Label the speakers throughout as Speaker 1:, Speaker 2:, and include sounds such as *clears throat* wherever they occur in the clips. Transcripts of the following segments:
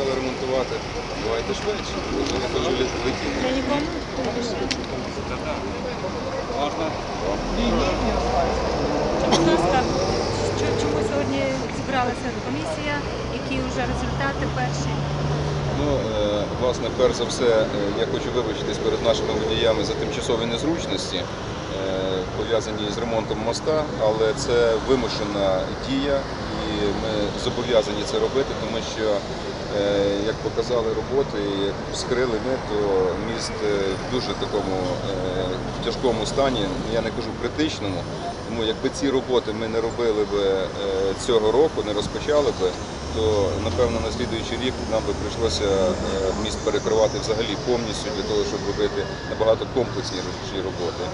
Speaker 1: Почали ремонтувати. Давайте швидше. Я
Speaker 2: нікому Будь ласка, чому сьогодні зібралася комісія, які вже результати перші?
Speaker 1: Ну, е, власне, перш за все, е, я хочу вибачитись перед нашими водіями за тимчасові незручності, е, пов'язані з ремонтом моста, але це вимушена дія, і ми зобов'язані це робити, тому що, е, як показали роботи, як скрили ми, то міст е, в дуже такому е, тяжкому стані, я не кажу критичному. Тому якби ці роботи ми не робили б е, цього року, не розпочали би, то напевно на слідуючий рік нам би прийшлося е, міст перекривати взагалі повністю для того, щоб робити набагато комплексніші роботи.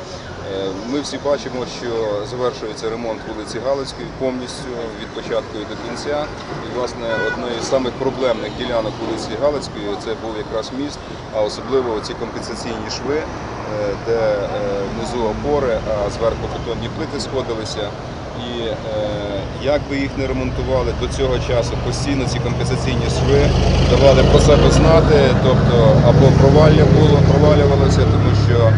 Speaker 1: Е, Ми всі бачимо, що завершується ремонт вулиці Галицької повністю від початку і до кінця. І власне однією з самих проблемних ділянок вулиці Галицької це був якраз міст, а особливо ці компенсаційні шви, де е, внизу опори, а зверху бетонні плити сходилися. І е, як би їх не ремонтували до цього часу, постійно ці компенсаційні шви давали про себе знати, тобто або провалля було, провалювалося, тому що е,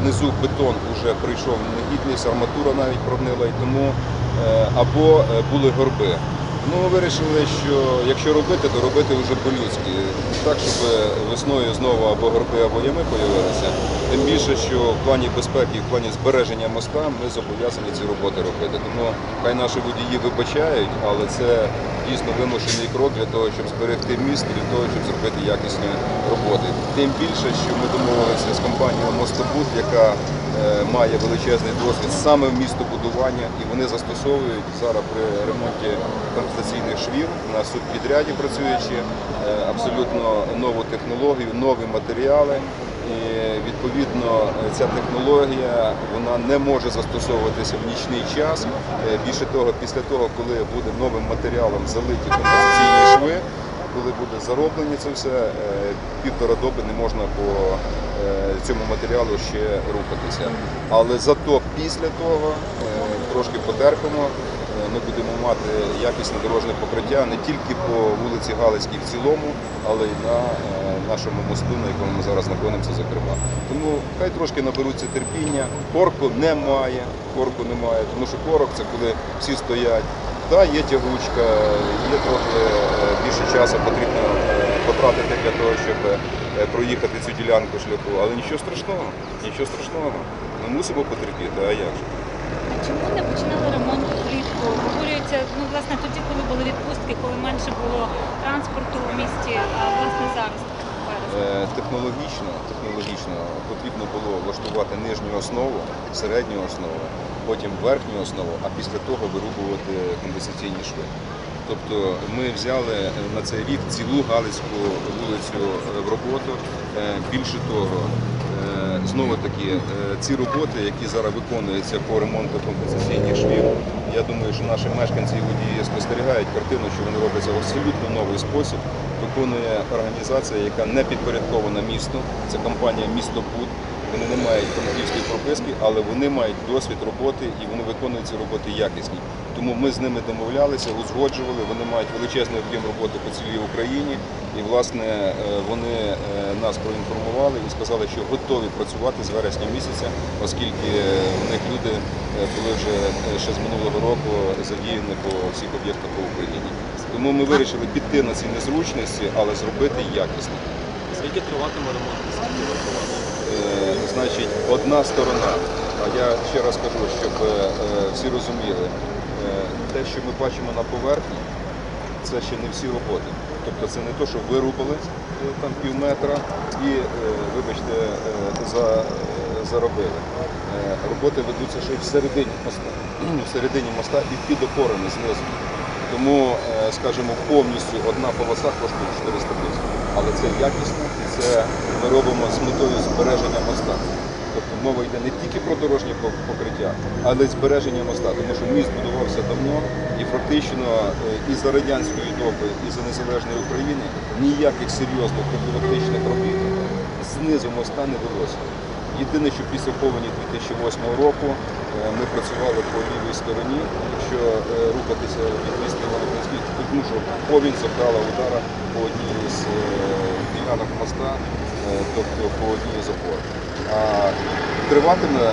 Speaker 1: внизу бетон вже прийшов негідність, арматура навіть прогнила, і тому е, або е, були горби. Ну, вирішили, що якщо робити, то робити вже по-людськи. Так, щоб весною знову або горби, або ями появилися. Тим більше, що в плані безпеки, в плані збереження моста ми зобов'язані ці роботи робити. Тому хай наші водії вибачають, але це дійсно вимушений крок для того, щоб зберегти міст, для того, щоб зробити якісні роботи. Тим більше, що ми домовилися з компанією Мостобуд, яка має величезний досвід саме в містобудування, і вони застосовують зараз при ремонті компенсаційних швів на субпідряді працюючи е, абсолютно нову технологію, нові матеріали. І відповідно ця технологія вона не може застосовуватися в нічний час. Е, Більше того, після того, коли буде новим матеріалом залиті компенсаційні шви, коли буде зароблені це все, е, півтора доби не можна по е, цьому матеріалу ще рухатися. Але зато після того е, трошки потерпимо. Е, Ми будемо мати якісне дорожнє покриття не тільки по вулиці Галицькій в цілому, але й на е, нашому мосту, на якому ми зараз знаходимося, зокрема. Тому хай трошки наберуться терпіння. Корку немає, корку немає, тому що корок це коли всі стоять. Так, є тягучка, є трохи е, більше часу потрібно е, потратити для того, щоб е, проїхати цю ділянку шляху. Але нічого страшного, нічого страшного. Ми мусимо потерпіти, а як же?
Speaker 2: Чому не починали ремонт влітку? Обурюється, ну, власне, тоді, коли були відпустки, коли менше було транспорту у місті, а власне зараз.
Speaker 1: Е, Технологічно, технологічно потрібно було влаштувати нижню основу, середню основу, потім верхню основу, а після того вирубувати компенсаційні шви. Тобто ми взяли на цей рік цілу Галицьку вулицю е, в роботу. Е, Більше того, е, знову таки, ці роботи, які зараз виконуються по ремонту компенсаційних швів, я думаю, що наші мешканці і водії спостерігають картину, що вони робляться в абсолютно новий спосіб. Виконує організація, яка не підпорядкована місту. Це компанія Містобуд. Вони не мають франківської прописки, але вони мають досвід роботи і вони виконують ці роботи якісні. Тому ми з ними домовлялися, узгоджували. Вони мають величезний об'єм роботи по цілій Україні. І власне е, вони е, нас проінформували і сказали, що готові працювати з вересня місяця, оскільки е, в них люди були вже ще з минулого року задіяні по всіх об'єктах по Україні. Тому ми вирішили піти на ці незручності, але зробити якісно.
Speaker 3: Скільки триватиме ремонт? Скільки вартувати?
Speaker 1: Е, Значить, одна сторона, а я ще раз кажу, щоб е, всі розуміли, е, те, що ми бачимо на поверхні, це ще не всі роботи. Тобто це не те, що вирубали там пів метра і, вибачте, за, заробили. Роботи ведуться ще й всередині моста, *clears throat* всередині моста і під опорами знизу. Тому, скажімо, повністю одна полоса коштує 400 тисяч. Але це якісно це ми робимо з метою збереження моста. Тобто мова йде не тільки про дорожнє покриття, але й збереження моста, тому що міст будувався давно і фактично е, і за радянської доби, і за незалежної України ніяких серйозних профілактичних робіт знизу моста не велося. Єдине, що після повені 2008 року е, ми працювали по лівій стороні. Якщо е, рухатися від міста Івано-Франківськ, тому що повінь завдала удара по одній з е, ділянок моста, тобто по одній з опор. А триватиме,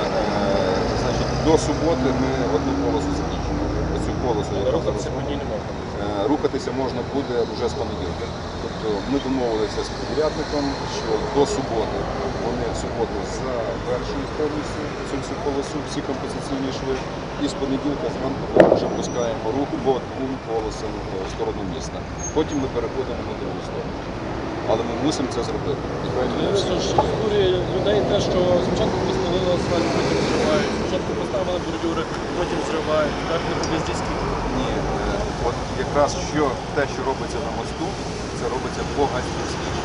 Speaker 1: значить, до суботи ми одну полосу закінчимо. Оцю полосу, яка зараз
Speaker 3: Рухатися по не можна.
Speaker 1: Рухатися можна буде вже з понеділка. Тобто ми домовилися з підрядником, що до суботи вони в суботу завершують повністю цю всю полосу, всі компенсаційні шви. І з понеділка зранку ми вже пускаємо рух по двом полосам е, в сторону міста. Потім ми переходимо на другу сторону. Але ми мусимо це зробити.
Speaker 3: Збурює людей те, що спочатку поставили асфальт, потім зривають. Спочатку поставили бордюри, потім зривають. Так не по-бездійськи.
Speaker 1: Ні, от якраз що те, що робиться на мосту, це робиться по-газдівськи.